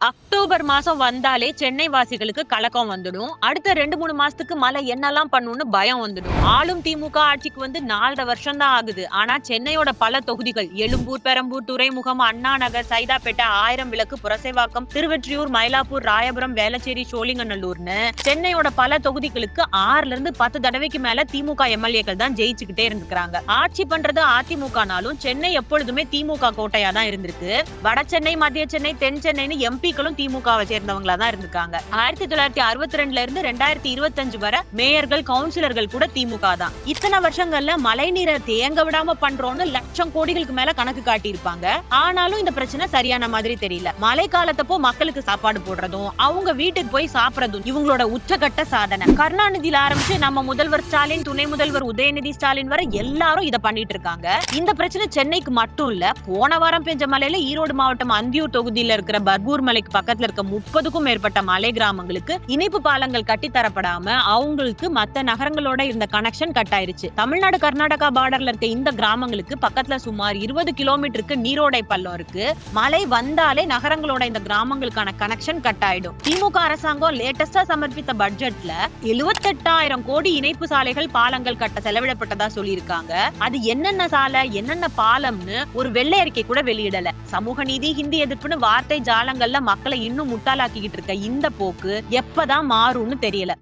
up October மாசம் வந்தாலே சென்னை வாசிகளுக்கு கலக்கம் வந்துடும். அடுத்த ரெண்டு மூணு மாசத்துக்கு மழை என்னெல்லாம் பண்ணும்னு பயம் வந்துடும். ஆளும் திமுக ஆட்சிக்கு வந்து நாலரை வருஷம் தான் ஆகுது. ஆனா சென்னையோட பல தொகுதிகள் எழும்பூர் பெரம்பூர் துறைமுகம் அண்ணா நகர் சைதாப்பேட்டை ஆயிரம் விளக்கு புரசைவாக்கம் திருவெற்றியூர் மயிலாப்பூர் ராயபுரம் வேளச்சேரி சோழிங்கநல்லூர்னு சென்னையோட பல தொகுதிகளுக்கு ஆறுல இருந்து பத்து தடவைக்கு மேல திமுக எம்எல்ஏக்கள் தான் ஜெயிச்சுக்கிட்டே இருந்திருக்காங்க ஆட்சி பண்றது அதிமுகனாலும் சென்னை எப்பொழுதுமே திமுக கோட்டையா தான் இருந்திருக்கு. வட சென்னை மத்திய சென்னை தென் சென்னைன்னு எம்பிக்களும் திமுகவை சேர்ந்தவங்களா தான் இருந்திருக்காங்க. ஆயிரத்தி தொள்ளாயிரத்தி அறுபத்தி ரெண்டுல இருந்து ரெண்டாயிரத்தி இருபத்தஞ்சு வரை மேயர்கள் கவுன்சிலர்கள் கூட திமுக தான். இத்தனை வருஷங்கள்ல மழை நீரை தேங்க விடாம பண்றோம்னு லட்சம் கோடிகளுக்கு மேல கணக்கு காட்டியிருப்பாங்க. ஆனாலும் இந்த பிரச்சனை சரியான மாதிரி தெரியல. மழை காலத்தப்போ மக்களுக்கு சாப்பாடு போடுறதும் அவங்க வீட்டுக்கு போய் சாப்பிடுறதும் இவங்களோட உச்சகட்ட சாதனை. கருணாநிதியில ஆரம்பிச்சு நம்ம முதல்வர் ஸ்டாலின் துணை முதல்வர் உதயநிதி ஸ்டாலின் வரை எல்லாரும் இதை பண்ணிட்டு இருக்காங்க. இந்த பிரச்சனை சென்னைக்கு மட்டும் இல்ல போன வாரம் பெஞ்ச மலையில ஈரோடு மாவட்டம் அந்தியூர் தொகுதியில இருக்கிற பர்கூர் மலைக்கு பக்கத்துல இருக்க முப்பதுக்கும் மேற்பட்ட மலை கிராமங்களுக்கு இணைப்பு பாலங்கள் கட்டித்தரப்படாம அவங்களுக்கு மத்த நகரங்களோட இருந்த கனெக்ஷன் கட் ஆயிருச்சு. தமிழ்நாடு கர்நாடகா பார்டர்ல இருக்க இந்த கிராமங்களுக்கு பக்கத்துல சுமார் இருபது கிலோமீட்டருக்கு நீரோடை பள்ளம் இருக்கு. மழை வந்தாலே நகரங்களோட இந்த கிராமங்களுக்கான கனெக்ஷன் கட் ஆயிடும். திமுக அரசாங்கம் லேட்டஸ்டா சமர்ப்பித்த பட்ஜெட்ல எழுபத்தெட்டாயிரம் கோடி இணைப்பு சாலைகள் பாலங்கள் கட்ட செலவிடப்பட்டதா சொல்லியிருக்காங்க. அது என்னென்ன சாலை என்னென்ன பாலம்னு ஒரு வெள்ளை அறிக்கை கூட வெளியிடல. சமூக நீதி ஹிந்தி எதிர்ப்புன்னு வார்த்தை ஜாலங்கள்ல மக்களை இன்னும் முட்டாளாக்கிக்கிட்டு இருக்க இந்த போக்கு எப்பதான் மாறும்னு தெரியல.